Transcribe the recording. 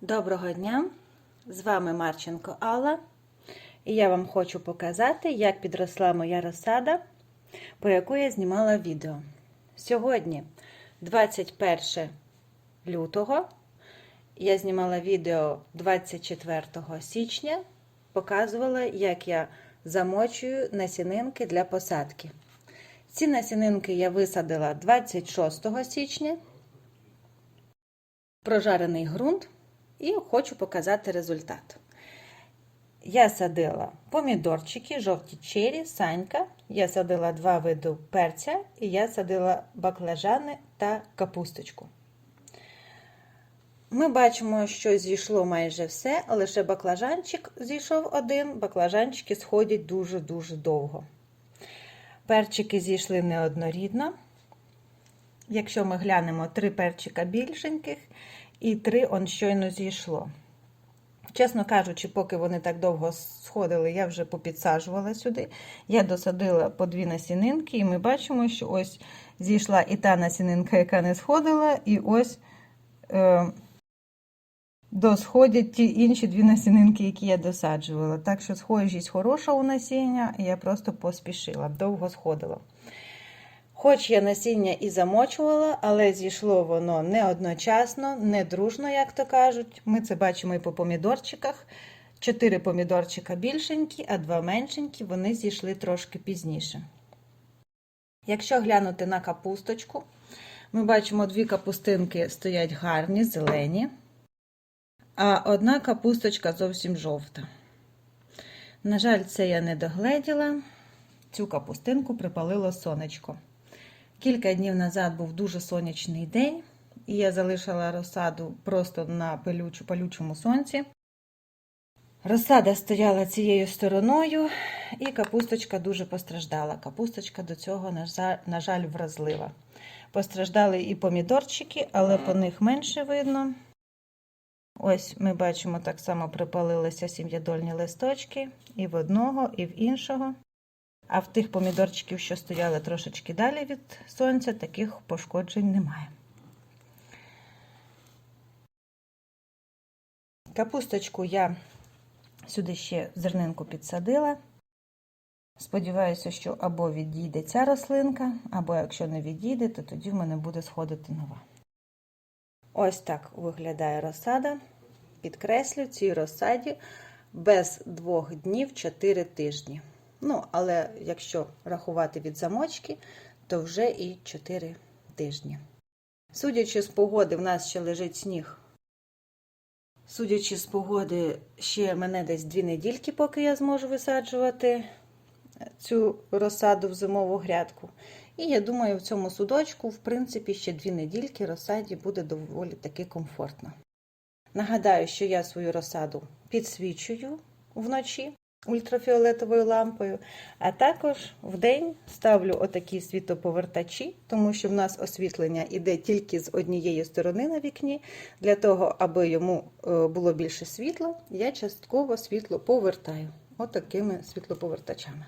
Доброго дня! З вами Марченко Алла. І я вам хочу показати, як підросла моя розсада, про яку я знімала відео. Сьогодні, 21 лютого, я знімала відео 24 січня, показувала, як я замочую насінинки для посадки. Ці насінинки я висадила 26 січня, прожарений ґрунт. І хочу показати результат. Я садила помідорчики, жовті чері, санька. Я садила два види перця, і я садила баклажани та капусточку. Ми бачимо, що зійшло майже все, лише баклажанчик зійшов один, баклажанчики сходять дуже-дуже довго. Перчики зійшли неоднорідно. Якщо ми глянемо три перчика більшеньких, і три он щойно зійшло. Чесно кажучи, поки вони так довго сходили, я вже попідсаджувала сюди. Я досадила по дві насінинки, і ми бачимо, що ось зійшла і та насінинка, яка не сходила, і ось е, досходять ті інші дві насінинки, які я досаджувала. Так що схожість хороша у насіння, і я просто поспішила, довго сходила. Хоч я насіння і замочувала, але зійшло воно не одночасно, не дружно, як то кажуть. Ми це бачимо і по помідорчиках. Чотири помідорчика більшенькі, а два меншенькі, вони зійшли трошки пізніше. Якщо глянути на капусточку, ми бачимо дві капустинки стоять гарні, зелені, а одна капусточка зовсім жовта. На жаль, це я не догледіла. Цю капустинку припалило сонечко. Кілька днів назад був дуже сонячний день, і я залишила розсаду просто на пилючу, палючому сонці. Розсада стояла цією стороною, і капусточка дуже постраждала. Капусточка до цього, на жаль, вразлива. Постраждали і помідорчики, але по них менше видно. Ось ми бачимо, так само припалилися сім'ядольні листочки і в одного, і в іншого. А в тих помідорчиків, що стояли трошечки далі від сонця, таких пошкоджень немає. Капусточку я сюди ще зернинку підсадила. Сподіваюся, що або відійде ця рослинка, або якщо не відійде, то тоді в мене буде сходити нова. Ось так виглядає розсада. Підкреслю цій розсаді без двох днів 4 тижні. Ну, але якщо рахувати від замочки, то вже і 4 тижні. Судячи з погоди, в нас ще лежить сніг. Судячи з погоди, ще мене десь дві недільки, поки я зможу висаджувати цю розсаду в зимову грядку. І я думаю, в цьому судочку, в принципі, ще дві недільки розсаді буде доволі таки комфортно. Нагадаю, що я свою розсаду підсвічую вночі ультрафіолетовою лампою, а також в день ставлю отакі світоповертачі, тому що в нас освітлення йде тільки з однієї сторони на вікні. Для того, аби йому було більше світла, я частково світло повертаю отакими світлоповертачами.